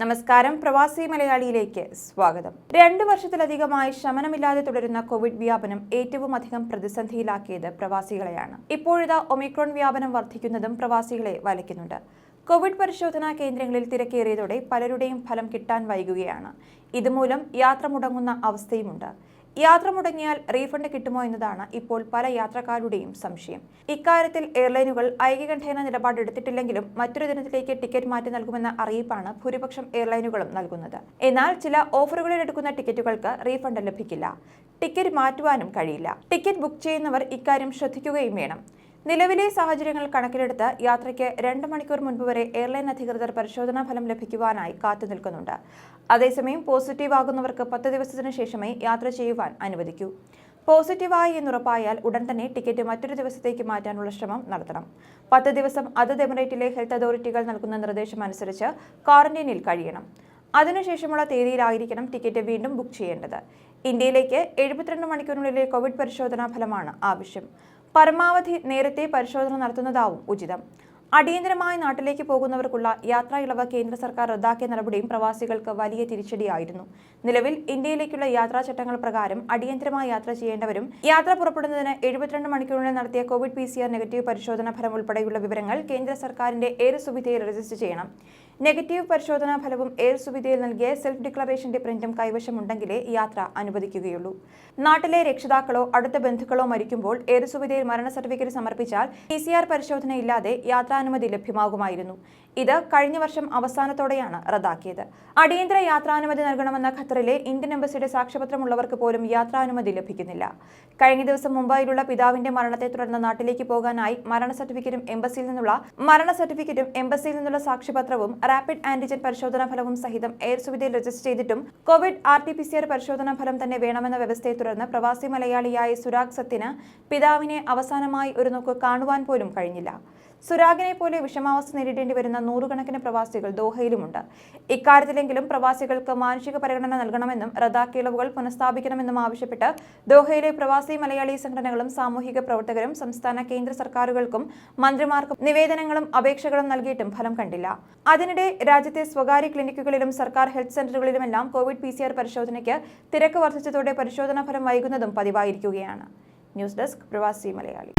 നമസ്കാരം. പ്രവാസി മലയാളിയിലേക്ക് സ്വാഗതം. രണ്ടു വർഷത്തിലധികമായി ശമനമില്ലാതെ തുടരുന്ന കോവിഡ് വ്യാപനം ഏറ്റവും അധികം പ്രതിസന്ധിയിലാക്കിയത് പ്രവാസികളെയാണ്. ഇപ്പോഴിതാ ഒമിക്രോൺ വ്യാപനം വർദ്ധിക്കുന്നതും പ്രവാസികളെ വലയ്ക്കുന്നുണ്ട്. കോവിഡ് പരിശോധനാ കേന്ദ്രങ്ങളിൽ തിരക്കേറിയതോടെ പലരുടെയും ഫലം കിട്ടാൻ വൈകുകയാണ്. ഇതുമൂലം യാത്ര മുടങ്ങുന്ന അവസ്ഥയുമുണ്ട്. യാത്ര മുടങ്ങിയാൽ റീഫണ്ട് കിട്ടുമോ എന്നതാണ് ഇപ്പോൾ പല യാത്രക്കാരുടെയും സംശയം. ഇക്കാര്യത്തിൽ എയർലൈനുകൾ ഐക്യകണ്ഠേന നിലപാടെടുത്തിട്ടില്ലെങ്കിലും മറ്റൊരു ദിനത്തിലേക്ക് ടിക്കറ്റ് മാറ്റി നൽകുമെന്ന അറിയിപ്പാണ് ഭൂരിപക്ഷം എയർലൈനുകളും നൽകുന്നത്. എന്നാൽ ചില ഓഫറുകളിൽ എടുക്കുന്ന ടിക്കറ്റുകൾക്ക് റീഫണ്ട് ലഭിക്കില്ല. ടിക്കറ്റ് മാറ്റുവാനും കഴിയില്ല. ടിക്കറ്റ് ബുക്ക് ചെയ്യുന്നവർ ഇക്കാര്യം ശ്രദ്ധിക്കുകയും വേണം. നിലവിലെ സാഹചര്യങ്ങൾ കണക്കിലെടുത്ത് യാത്രയ്ക്ക് രണ്ട് മണിക്കൂർ മുൻപ് വരെ എയർലൈൻ അധികൃതർ പരിശോധനാ ഫലം ലഭിക്കുവാനായി കാത്തു നിൽക്കുന്നുണ്ട്. അതേസമയം പോസിറ്റീവ് ആകുന്നവർക്ക് പത്ത് ദിവസത്തിനു ശേഷമേ യാത്ര ചെയ്യുവാൻ അനുവദിക്കൂ. പോസിറ്റീവായി എന്നുറപ്പായാൽ ഉടൻ തന്നെ ടിക്കറ്റ് മറ്റൊരു ദിവസത്തേക്ക് മാറ്റാനുള്ള ശ്രമം നടത്തണം. പത്ത് ദിവസം അതത് എമിറേറ്റിലെ ഹെൽത്ത് അതോറിറ്റികൾ നൽകുന്ന നിർദ്ദേശം അനുസരിച്ച് ക്വാറന്റീനിൽ കഴിയണം. അതിനുശേഷമുള്ള തീയതിയിലായിരിക്കണം ടിക്കറ്റ് വീണ്ടും ബുക്ക് ചെയ്യേണ്ടത്. ഇന്ത്യയിലേക്ക് എഴുപത്തിരണ്ട് മണിക്കൂറിനുള്ളിലെ കോവിഡ് പരിശോധനാ ഫലമാണ് ആവശ്യം. പരമാവധി നേരത്തെ പരിശോധന നടത്തുന്നതാവും ഉചിതം. അടിയന്തരമായി നാട്ടിലേക്ക് പോകുന്നവർക്കുള്ള യാത്രാ ഇളവ് കേന്ദ്ര സർക്കാർ റദ്ദാക്കിയ നടപടിയും പ്രവാസികൾക്ക് വലിയ തിരിച്ചടിയായിരുന്നു. നിലവിൽ ഇന്ത്യയിലേക്കുള്ള യാത്രാ ചട്ടങ്ങൾ പ്രകാരം അടിയന്തരമായി യാത്ര ചെയ്യേണ്ടവരും യാത്ര പുറപ്പെടുന്നതിന് എഴുപത്തിരണ്ട് മണിക്കൂറിനുള്ളിൽ നടത്തിയ കോവിഡ് പി നെഗറ്റീവ് പരിശോധനാ ഫലം ഉൾപ്പെടെയുള്ള വിവരങ്ങൾ കേന്ദ്ര സർക്കാരിന്റെ എയർ സുവിധയിൽ രജിസ്റ്റർ ചെയ്യണം. നെഗറ്റീവ് പരിശോധനാ ഫലവും എയർ സുവിധയിൽ നൽകിയ സെൽഫ് ഡിക്ലറേഷന്റെ പ്രിന്റും കൈവശമുണ്ടെങ്കിലേ യാത്ര അനുവദിക്കുകയുള്ളൂ. നാട്ടിലെ രക്ഷിതാക്കളോ അടുത്ത ബന്ധുക്കളോ മരിക്കുമ്പോൾ എയർ സുവിധയിൽ മരണ സർട്ടിഫിക്കറ്റ് സമർപ്പിച്ചാൽ പി സി ആർ പരിശോധനയില്ലാതെ യാത്രാനുമതി ലഭ്യമാകുമായിരുന്നു. ഇത് കഴിഞ്ഞ വർഷം അവസാനത്തോടെയാണ് റദ്ദാക്കിയത്. അടിയന്തര യാത്രാനുമതി നൽകണമെന്ന ഖത്തറിലെ ഇന്ത്യൻ എംബസിയുടെ സാക്ഷ്യപത്രമുള്ളവർക്ക് പോലും യാത്രാനുമതി ലഭിക്കുന്നില്ല. കഴിഞ്ഞ ദിവസം മുംബൈയിലുള്ള പിതാവിന്റെ മരണത്തെ തുടർന്ന് നാട്ടിലേക്ക് പോകാനായി മരണ സർട്ടിഫിക്കറ്റും എംബസിയിൽ നിന്നുള്ള മരണ സർട്ടിഫിക്കറ്റും എംബസിയിൽ നിന്നുള്ള സാക്ഷ്യപത്രവും റാപ്പിഡ് ആന്റിജൻ പരിശോധനാ ഫലവും സഹിതം എയർ സുവിധയിൽ രജിസ്റ്റർ ചെയ്തിട്ടും covid R T P C R പരിശോധനാ ഫലം തന്നെ വേണമെന്ന വ്യവസ്ഥയെ തുടർന്ന് പ്രവാസി മലയാളിയായ സുരാഗ് സത്തിന് പിതാവിനെ അവസാനമായി ഒരു നോക്ക് കാണുവാൻ പോലും കഴിഞ്ഞില്ല. സുരാഗിനെ പോലെ വിഷമാവസ്ഥ നേരിടേണ്ടി വരുന്ന നൂറുകണക്കിന് പ്രവാസികൾ ദോഹയിലുമുണ്ട്. ഇക്കാര്യത്തിലെങ്കിലും പ്രവാസികൾക്ക് മാനുഷിക പരിഗണന നൽകണമെന്നും റദ്ദാക്കിയ ഇളവുകൾ പുനഃസ്ഥാപിക്കണമെന്നും ആവശ്യപ്പെട്ട് ദോഹയിലെ പ്രവാസി മലയാളി സംഘടനകളും സാമൂഹിക പ്രവർത്തകരും സംസ്ഥാന കേന്ദ്ര സർക്കാരുകൾക്കും മന്ത്രിമാർക്കും നിവേദനങ്ങളും അപേക്ഷകളും നൽകിയിട്ടും ഫലം കണ്ടില്ല. അതിനിടെ രാജ്യത്തെ സ്വകാര്യ ക്ലിനിക്കുകളിലും സർക്കാർ ഹെൽത്ത് സെന്ററുകളിലുമെല്ലാം കോവിഡ് പി പരിശോധനയ്ക്ക് തിരക്ക് വർദ്ധിച്ചതോടെ പരിശോധനാ ഫലം വൈകുന്നതും പതിവായിരിക്കുകയാണ്. ന്യൂസ് ഡെസ്ക് പ്രവാസി മലയാളി.